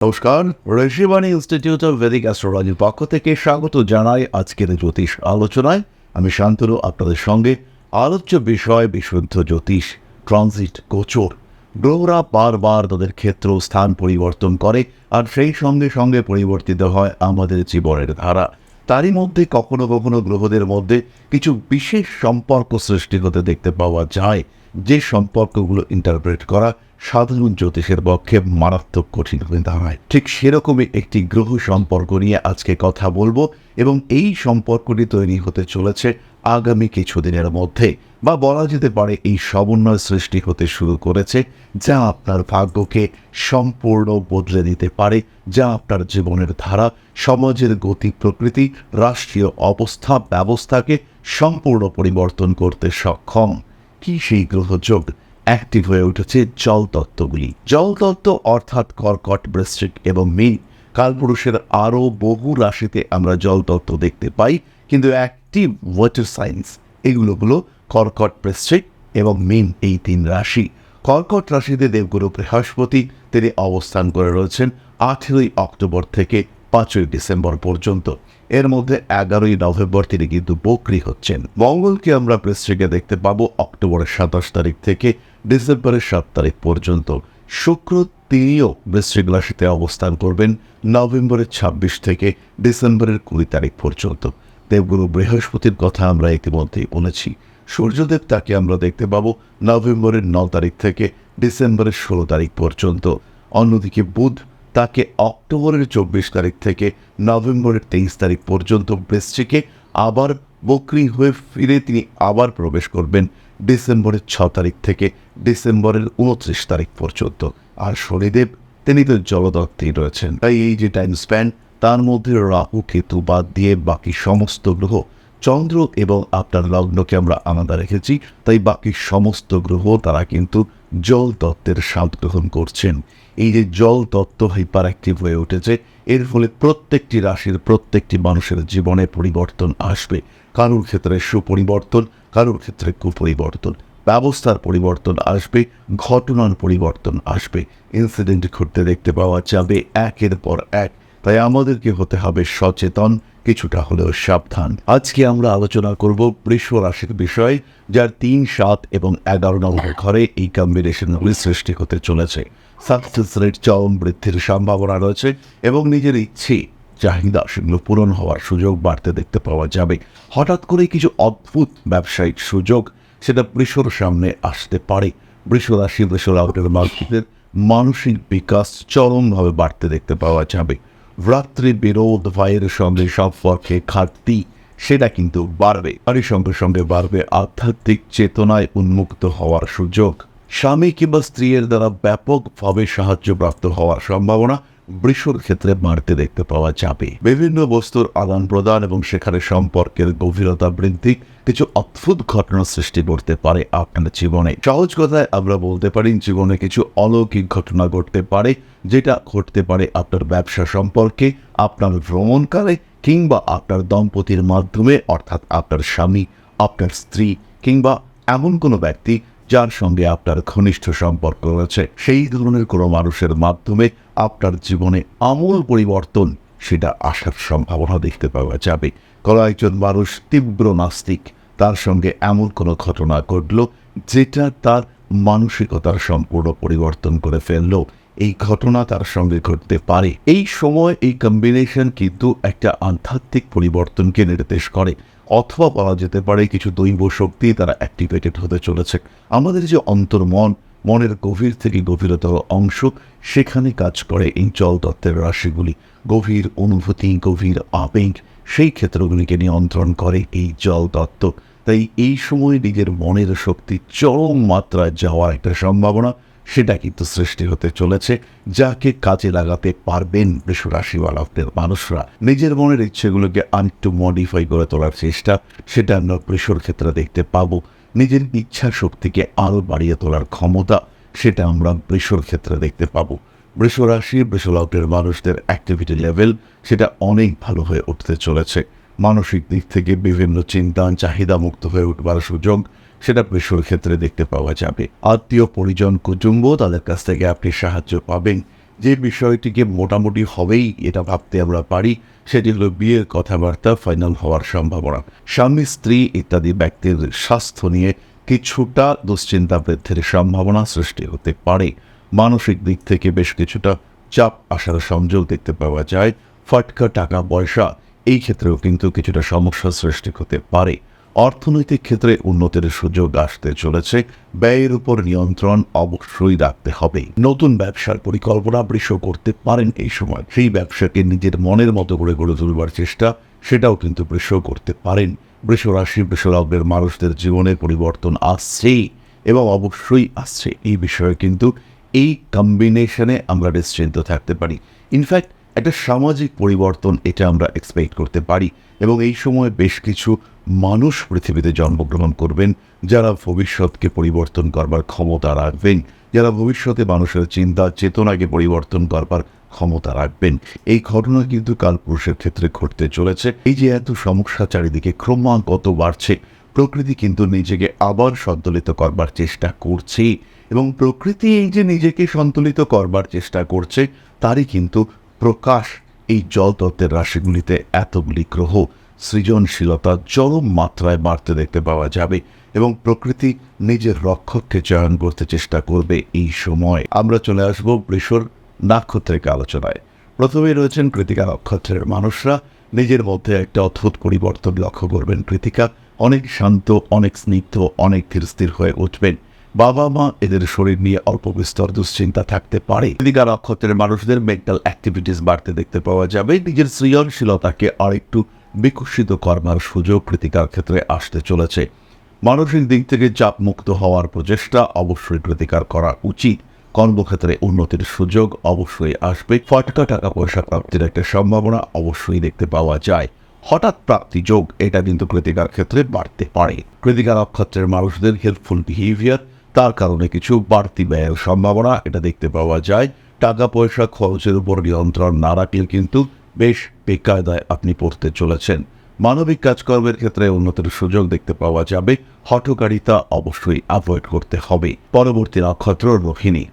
নমস্কার, Rishibani institute of Vedic অ্যাস্ট্রোলজির পক্ষ থেকে স্বাগত জানাই আজকের জ্যোতিষ আলোচনায়। আমি শান্তনু, আপনাদের সঙ্গে আলোচ্য বিষয় বিশুদ্ধ জ্যোতিষ ট্রানজিট গোচর। গ্রহরা বারবার তাদের ক্ষেত্র স্থান পরিবর্তন করে আর সেই সঙ্গে সঙ্গে পরিবর্তিত হয় আমাদের জীবনের ধারা। তারই মধ্যে কখনো কখনো গ্রহদের মধ্যে কিছু বিশেষ সম্পর্ক সৃষ্টি হতে দেখতে পাওয়া যায়, যে সম্পর্কগুলো ইন্টারপ্রেট করা সাধারণ জ্যোতিষের পক্ষে মারাত্মক কঠিন হয়ে দাঁড়ায়। ঠিক সেরকমই একটি গ্রহ সম্পর্ক নিয়ে আজকে কথা বলব এবং এই সম্পর্কটি তৈরি হতে চলেছে আগামী কিছুদিনের মধ্যে বা বলা যেতে পারে এই সমন্বয় সৃষ্টি হতে শুরু করেছে যা আপনার ভাগ্যকে সম্পূর্ণ বদলে দিতে পারে, যা আপনার জীবনের ধারা, সমাজের গতি, প্রকৃতি, রাষ্ট্রীয় অবস্থা, ব্যবস্থাকে সম্পূর্ণ পরিবর্তন করতে সক্ষম। কি সেই গ্রহযোগ? অ্যাক্টিভ হয়ে উঠেছে জল তত্ত্বগুলি। জল তত্ত্ব অর্থাৎ কর্কট, বৃশ্চিক এবং মীন কালপুরুষের আরও বহু রাশিতে আমরা জল তত্ত্ব দেখতে পাই, কিন্তু অ্যাক্টিভ ওয়াটার সায়েন্স এগুলো হলো কর্কট, বৃশ্চিক এবং মীন এই তিন রাশি। কর্কট রাশিতে দেবগুরু বৃহস্পতি, তিনি অবস্থান করে রয়েছেন আঠেরোই অক্টোবর থেকে পাঁচই ডিসেম্বর পর্যন্ত। এর মধ্যে এগারোই নভেম্বর তিনি কিন্তু বকরি হচ্ছেন। মঙ্গলকে আমরা বৃশ্চিকে দেখতে পাবো অক্টোবরের সাতাশ তারিখ থেকে ডিসেম্বরের সাত তারিখ পর্যন্ত শুক্র তিনিও বৃশ্চিক রাশিতে অবস্থান করবেন। নভেম্বরের ছাব্বিশ থেকে ডিসেম্বরের কুড়ি তারিখ পর্যন্ত। দেবগুরু বৃহস্পতির কথা আমরা ইতিমধ্যেই বলেছি। সূর্যদেব তাকে আমরা দেখতে পাবো নভেম্বরের ন তারিখ থেকে ডিসেম্বরের ষোলো তারিখ পর্যন্ত। অন্যদিকে বুধ তাকে অক্টোবরের চব্বিশ তারিখ থেকে নভেম্বরের তেইশ তারিখ পর্যন্ত বৃশ্চিকে আবার বকরি হয়ে ফিরে তিনি আবার প্রবেশ করবেন। ডিসেম্বরের ছ তারিখ থেকে ডিসেম্বরের উনত্রিশ তারিখ পর্যন্ত। আর শনিদেব, তিনি তো জলদত্তেই রয়েছেন। তাই এই যে টাইম স্প্যান তার মধ্যে রাহু, কেতু বাদ দিয়ে বাকি সমস্ত গ্রহ, চন্দ্র এবং আপনার লগ্নকে আমরা আলাদা রেখেছি। তাই বাকি সমস্ত গ্রহ তারা কিন্তু জল তত্ত্বের স্বাদ গ্রহণ করছেন। এই যে জল তত্ত্ব হাইপার অ্যাক্টিভ হয়ে উঠেছে, এর ফলে প্রত্যেকটি রাশির প্রত্যেকটি মানুষের জীবনে পরিবর্তন আসবে। কারুর ক্ষেত্রে সুপরিবর্তন কারোর ক্ষেত্রে কুপরিবর্তন, ব্যবস্থার পরিবর্তন আসবে, ঘটনার পরিবর্তন আসবে ইনসিডেন্ট ঘটতে দেখতে পাওয়া যাবে একের পর এক। তাই আমাদেরকে হতে হবে সচেতন, কিছুটা হলেও সাবধান। আজকে আমরা আলোচনা করব বৃষ রাশির বিষয়, যার তিন, সাত এবং এগারো নম্বর ঘরে এই কম্বিনেশনগুলি সৃষ্টি হতে চলেছে। সাকসেস রেট চরম বৃদ্ধির সম্ভাবনা রয়েছে এবং নিজের ইচ্ছে চাহিদা সেগুলো পূরণ হওয়ার সুযোগ বাড়তে দেখতে পাওয়া যাবে। হঠাৎ করে কিছু অদ্ভুত ব্যবসায়িক সুযোগ সেটা বৃষর সামনে আসতে পারে। বৃষ রাশি, বৃষ মার্কেটের মানসিক বিকাশ চরমভাবে বাড়তে দেখতে পাওয়া যাবে। ভ্রাতৃ বিরোধ, ভাইয়ের সঙ্গে সম্পর্কে ঘাটতি, সেটা কিন্তু বাড়বে। তারই সঙ্গে সঙ্গে বাড়বে আধ্যাত্মিক চেতনায় উন্মুক্ত হওয়ার সুযোগ। স্বামী কিংবা স্ত্রীর দ্বারা ব্যাপকভাবে সাহায্যপ্রাপ্ত হওয়ার সম্ভাবনা বৃষর ক্ষেত্রে বাড়তে দেখতে পাওয়া যাবে। বিভিন্ন বস্তুর আদান প্রদান এবং সেখানে সম্পর্কের গভীরতা বৃদ্ধি কিছু অদ্ভুত ঘটনা সৃষ্টি করতে পারে আপনার জীবনে। সহজ কথায় আমরা বলতে পারি, জীবনে কিছু অলৌকিক ঘটনা ঘটতে পারে, যেটা ঘটতে পারে আপনার ব্যবসা সম্পর্কে, আপনার ভ্রমণকালে কিংবা আপনার দম্পতির মাধ্যমে, অর্থাৎ আপনার স্বামী, আপনার স্ত্রী কিংবা এমন কোনো ব্যক্তি যার সঙ্গে আপনার ঘনিষ্ঠ সম্পর্ক রয়েছে। সেই ধরনের কোনো মানুষের মাধ্যমে আপনার জীবনে আমূল পরিবর্তন, সেটা আসার সম্ভাবনা দেখতে পাওয়া যাবে। কোনো একজন মানুষ তীব্র নাস্তিক, তার সঙ্গে এমন কোনো ঘটনা ঘটল, যেটা তার মানসিকতার সম্পূর্ণ পরিবর্তন করে ফেলল। এই ঘটনা তার সঙ্গে ঘটতে পারে। এই সময় এই কম্বিনেশন কিন্তু একটা আধ্যাত্মিক পরিবর্তনকে নির্দেশ করে, অথবা বলা যেতে পারে কিছু দৈব শক্তি তারা অ্যাক্টিভেটেড হতে চলেছে। আমাদের যে অন্তর্মন মনের গভীর থেকে গভীরতর অংশ সেখানে কাজ করে এই জল তত্ত্বের রাশিগুলি। গভীর অনুভূতি, গভীর আবেগ, সেই ক্ষেত্রগুলিকে নিয়ন্ত্রণ করে এই জল তত্ত্ব। তাই এই সময় নিজের মনের শক্তি চরম মাত্রায় যাওয়ার একটা সম্ভাবনা সেটা কিন্তু সৃষ্টি হতে চলেছে, যাকে কাজে লাগাতে পারবেন বৃষ রাশিওয়ালাদের মানুষরা। নিজের মনের ইচ্ছেগুলোকে আরেকটু মডিফাই করে তোলার চেষ্টা, সেটা আমরা বৃষর ক্ষেত্রে দেখতে পাবো। নিজের ইচ্ছা শক্তিকে আরও বাড়িয়ে তোলার ক্ষমতা সেটা আমরা বৃষর ক্ষেত্রে দেখতে পাবো। বৃষ রাশি বৃষলগ্নের মানুষদের অ্যাক্টিভিটি লেভেল সেটা অনেক ভালো হয়ে উঠতে চলেছে। মানসিক দিক থেকে বিভিন্ন চিন্তা চাহিদা মুক্ত হয়ে উঠবার সুযোগ সেটা বৃষর ক্ষেত্রে দেখতে পাওয়া যাবে। আত্মীয় পরিজন কুটুম্ব তাদের কাছ থেকে আপনি সাহায্য পাবেন। যে বিষয়টিকে মোটামুটি হবেই, এটা ভাবতে আমরা পারি, সেটি হলো বিয়ের কথাবার্তা ফাইনাল হওয়ার সম্ভাবনা। স্বামী, স্ত্রী ইত্যাদি ব্যক্তির স্বাস্থ্য নিয়ে কিছুটা দুশ্চিন্তা বৃদ্ধির সম্ভাবনা সৃষ্টি হতে পারে। মানসিক দিক থেকে বেশ কিছুটা চাপ আসার সংযোগ দেখতে পাওয়া যায়। ফটকা, টাকা, পয়সা, এই ক্ষেত্রেও কিন্তু কিছুটা সমস্যা সৃষ্টি হতে পারে। অর্থনৈতিক ক্ষেত্রে উন্নতির সুযোগ আসতে চলেছে। ব্যয়ের উপর নিয়ন্ত্রণ অবশ্যই রাখতে হবে। নতুন ব্যবসার পরিকল্পনা বৃষ করতে পারেন এই সময়। সেই ব্যবসাকে নিজের মনের মতো করে গড়ে তুলবার চেষ্টা, সেটাও কিন্তু বৃষ করতে পারেন। বৃষ রাশি বৃষ মানুষদের জীবনে পরিবর্তন আসছেই এবং অবশ্যই আসছে। এই বিষয়ে কিন্তু এই কম্বিনেশনে আমরা নিশ্চিন্ত থাকতে পারি। ইনফ্যাক্ট একটা সামাজিক পরিবর্তন এটা আমরা এক্সপেক্ট করতে পারি এবং এই সময় বেশ কিছু মানুষ পৃথিবীতে জন্মগ্রহণ করবেন, যারা ভবিষ্যৎকে পরিবর্তন করবার ক্ষমতা রাখবেন, যারা ভবিষ্যতে মানুষের চিন্তা, চেতনাকে পরিবর্তন করবার ক্ষমতা রাখবেন। এই ঘটনা কিন্তু কালপুরুষের ক্ষেত্রে ঘটতে চলেছে। এই যে এত সমস্যা চারিদিকে ক্রমাগত বাড়ছে, প্রকৃতি কিন্তু নিজেকে আবার সন্তুলিত করবার চেষ্টা করছে এবং প্রকৃতি এই যে নিজেকে সন্তুলিত করবার চেষ্টা করছে, তারই কিন্তু প্রকাশ এই জল তত্ত্বের রাশিগুলিতে এতগুলি গ্রহ। সৃজনশীলতা চরম মাত্রায় বাড়তে দেখতে পাওয়া যাবে এবং প্রকৃতি নিজের রক্ষককে চয়ন করতে চেষ্টা করবে এই সময়। আমরা চলে আসব বৃষর নাক্ষত্রিক আলোচনায়। প্রথমেই রয়েছেন কৃতিকা নক্ষত্রের মানুষরা। নিজের মধ্যে একটা অদ্ভুত পরিবর্তন লক্ষ্য করবেন কৃতিকা। অনেক শান্ত, অনেক স্নিগ্ধ, অনেক ধীরস্থির হয়ে উঠবেন। বাবা মা এদের শরীর নিয়ে অল্প বিস্তর দুশ্চিন্তা থাকতে পারে। কৃতিকা নক্ষত্রের মানুষদের মেন্টাল অ্যাক্টিভিটিস বাড়তে দেখতে পাওয়া যাবে। নিজের সৃজনশীলতাকে আরেকটু বিকশিত কর্মার সুযোগ কৃতিকার ক্ষেত্রে আসতে চলেছে। মানসিক দিক থেকে চাপমুক্ত হওয়ার প্রচেষ্টা অবশ্যই কৃতিকার করা উচিত। কর্মক্ষেত্রে উন্নতির সুযোগ অবশ্যই আসবে। ফটকা টাকা পয়সা প্রাপ্তির একটা সম্ভাবনা অবশ্যই দেখতে পাওয়া যায়। হঠাৎ প্রাপ্তি যোগ, এটা কিন্তু কৃতিকার ক্ষেত্রে বাড়তে পারে। কৃতিকার নক্ষত্রের মানুষদের হেল্পফুল বিহেভিয়ার তার কারণে কিছু বাড়তি ব্যয়ের সম্ভাবনা, এটা দেখতে পাওয়া যায়। টাকা পয়সা খরচের উপর নিয়ন্ত্রণ না রাখলে কিন্তু বেশ বেকায়দায় আপনি পড়তে চলেছেন। মানবিক কাজকর্মের ক্ষেত্রে উন্নতির সুযোগ দেখতে পাওয়া যাবে। হঠকারিতা অবশ্যই অ্যাভয়েড করতে হবে। পরবর্তী নক্ষত্র রোহিণী।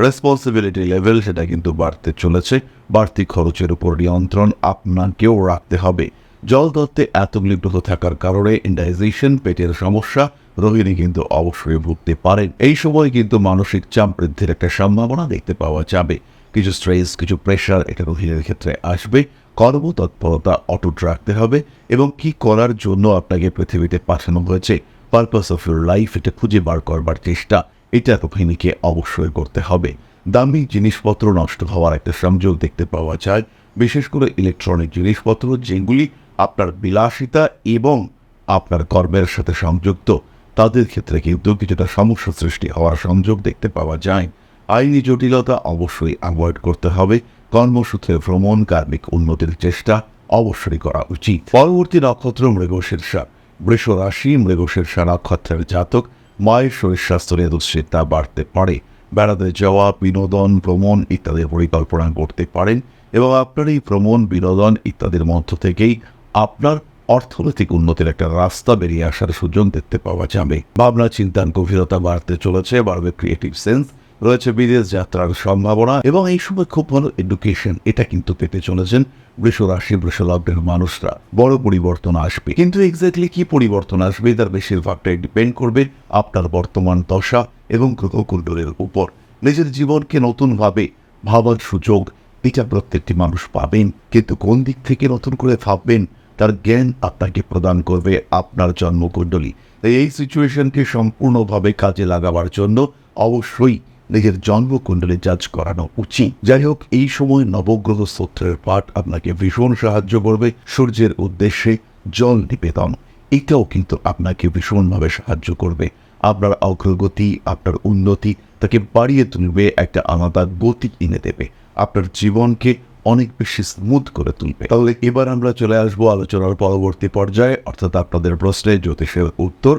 রেসপন্সিবিলিটি লেভেল সেটা কিন্তু বাড়তে চলেছে। বাড়তি খরচের উপর নিয়ন্ত্রণ আপনাকেও রাখতে হবে। জল তত্ত্বে এতগুলি গ্রহ থাকার কারণে ইন্ডাইজেশন পেটের সমস্যা, রোহিণী কিন্তু অবশ্যই ভুগতে পারেন। এই সময় কিন্তু মানসিক চাপ বৃদ্ধির একটা সম্ভাবনা দেখতে পাওয়া যাবে। কিছু স্ট্রেস কিছু প্রেশার এটা রোহিণীর ক্ষেত্রে আসবে। কর্মতৎপরতা অটুট রাখতে হবে এবং কি করার জন্য আপনাকে পৃথিবীতে পাঠানো হয়েছে? পারপাস অফ ইউর লাইফ এটা খুঁজে বার করবার চেষ্টা, এটা রোহিণীকে অবশ্যই করতে হবে। দামি জিনিসপত্র নষ্ট হওয়ার একটা সংযোগ দেখতে পাওয়া যায়, বিশেষ করে ইলেকট্রনিক জিনিসপত্র যেগুলি আপনার বিলাসিতা এবং আপনার কর্মের সাথে সংযুক্ত। তাদের ক্ষেত্রে কিন্তু কিছুটা সমস্যা সৃষ্টি হওয়ার সংযোগ দেখতে পাওয়া যায়। আইনি জটিলতা অবশ্যই অ্যাভয়েড করতে হবে। কর্মসূত্রে ভ্রমণ, কার্মিক উন্নতির চেষ্টা অবশ্যই করা উচিত। পরবর্তী নক্ষত্র মৃগশীর্ষা। বৃষ রাশি মৃগশীর্ষা নক্ষত্রের জাতক। মায়ের শরীর স্বাস্থ্য নিয়ে দুশ্চিন্তা বাড়তে পারে। বেড়াতে যাওয়া, বিনোদন, ভ্রমণ ইত্যাদির পরিকল্পনা করতে পারেন এবং আপনার এই ভ্রমণ, বিনোদন ইত্যাদির মধ্য থেকেই আপনার অর্থনৈতিক উন্নতির একটা রাস্তা বেরিয়ে আসার সুযোগ দেখতে পাওয়া যাবে। ভাবনা চিন্তার গভীরতা বাড়তে চলেছে। বাড়বে ক্রিয়েটিভ সেন্স রয়েছে বিদেশ যাত্রার সম্ভাবনা এবং এই সময় খুব ভালো এডুকেশন এটা কিন্তু পেতে চলেছেন বৃষ রাশি বৃষ লগ্নের মানুষরা। বড় পরিবর্তন আসবে। কিন্তু এক্স্যাক্টলি কি পরিবর্তন আসবে তার বেশিরভাগটাই ডিপেন্ড করবে আপনার বর্তমান দশা এবং গ্রহকুণ্ডলের উপর। নিজের জীবনকে নতুনভাবে ভাবার সুযোগ এটা প্রত্যেকটি মানুষ পাবেন। কিন্তু কোন দিক থেকে নতুন করে ভাববেন, তার জ্ঞান আপনাকে প্রদান করবে আপনার জন্মকুণ্ডলী। তাই এই সিচুয়েশনকে সম্পূর্ণভাবে কাজে লাগাবার জন্য অবশ্যই নিজের জন্মকুণ্ডলী জাজ করানো উচিত। যাই হোক, এই সময় নবগ্রহ স্তোত্রের পাঠ আপনাকে ভীষণ সাহায্য করবে। সূর্যের উদ্দেশ্যে জল নিবেদন, এটাও কিন্তু আপনাকে ভীষণভাবে সাহায্য করবে। আপনার অগ্রগতি, আপনার উন্নতি, তাকে বাড়িয়ে তুলবে, একটা আলাদা গতি এনে দেবে। আপনার জীবনকে অনেক বেশি স্মুথ করে তুলবে। তাহলে এবার আমরা চলে আসব আলোচনার পরবর্তী পর্যায়ে, অর্থাৎ আপনাদের প্রশ্নে জ্যোতিষের উত্তর।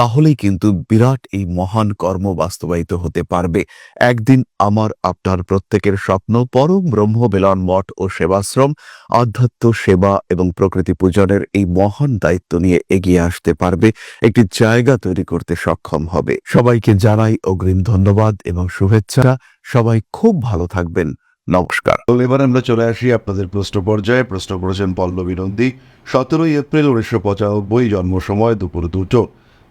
তাহলেই কিন্তু বিরাট এই মহান কর্ম বাস্তবায়িত হতে পারবে। একদিন আমার, আপনার প্রত্যেকের স্বপ্ন পরম ব্রহ্ম বেলন মঠ ও সেবাশ্রম, আধ্যাত্ম সেবা এবং প্রকৃতি পূজনের এই মহান দায়িত্ব নিয়ে এগিয়ে আসতে পারবে। একটি জায়গা তৈরি করতে সক্ষম হবে। সবাইকে জানাই অগ্রিম ধন্যবাদ এবং শুভেচ্ছা। সবাই খুব ভালো থাকবেন। নমস্কার। এবার আমরা চলে আসি আপনাদের প্রশ্ন পর্যায়ে। প্রশ্ন করেছেন পল্লবী নন্দী। সতেরোই এপ্রিল উনিশশো পঁচানব্বই জন্ম সময় দুপুর দুটো।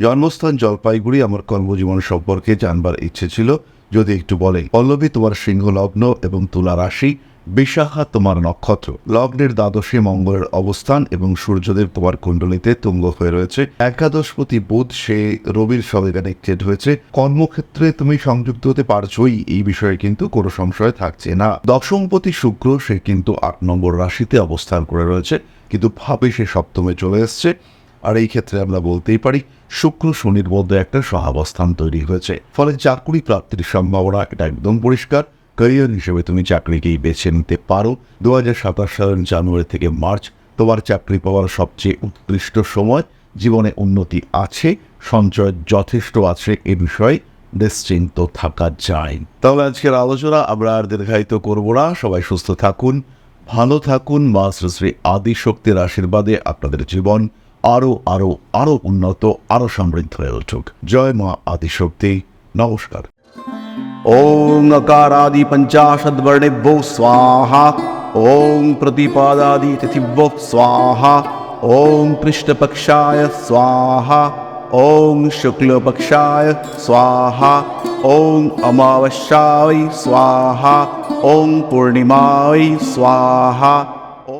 জন্মস্থান জলপাইগুড়ি আমার কর্মজীবন সম্পর্কে জানবার ইচ্ছে ছিল। যদি একটু বলে পল্লবী তোমার সিংহ লগ্ন এবং তুলা রাশি, বিশাখা তোমার নক্ষত্র। লগ্নের দ্বাদশে মঙ্গলের অবস্থান এবং সূর্যদেব তোমার কুণ্ডলিতে তুঙ্গ হয়ে রয়েছে। একাদশপতি বুধ, সে রবির সঙ্গে কানেক্টেড হয়েছে। কর্মক্ষেত্রে তুমি সংযুক্ত হতে পারছই, এই বিষয়ে কিন্তু কোনো সংশয় থাকছে না। দশমপতি শুক্র, সে কিন্তু আট নম্বর রাশিতে অবস্থান করে রয়েছে। কিন্তু ভাবে সে সপ্তমে চলে এসছে। আর এই ক্ষেত্রে আমরা বলতেই পারি, শুক্র শনির মধ্যে একটা সহাবস্থান তৈরি হয়েছে। ফলে চাকরি প্রাপ্তির সম্ভাবনা এটা একদম পরিষ্কার। ক্যারিয়ার হিসেবে তুমি চাকরিকেই বেছে নিতে পারো। দু হাজার সাতাশ সালের জানুয়ারি থেকে মার্চ তোমার চাকরি পাওয়ার সবচেয়ে উৎকৃষ্ট সময়। জীবনে উন্নতি আছে, সঞ্চয় যথেষ্ট আছে এ বিষয়ে নিশ্চিন্ত থাকা যায়। তাহলে আজকের আলোচনা আমরা আর দীর্ঘায়িত করব না। সবাই সুস্থ থাকুন, ভালো থাকুন। মা শ্রী শ্রী আদিশক্তির আশীর্বাদে আপনাদের জীবন আরও আরও আরও উন্নত আরও সমৃদ্ধ হয়ে উঠুক। জয় মা আদিশক্তি। নমস্কার। ওং আকারাদি পঞ্চাশদ বর্ণেভ্যো স্বাহা। ওং প্রতিপাদাদি তিথিভ্যো স্বাহা। ওং কৃষ্ণপক্ষায় স্বাহা। ওং শুক্লপক্ষায় স্বাহা। ওং অমাবস্যায় স্বাহা। ওং পূর্ণিমায় স্বাহা।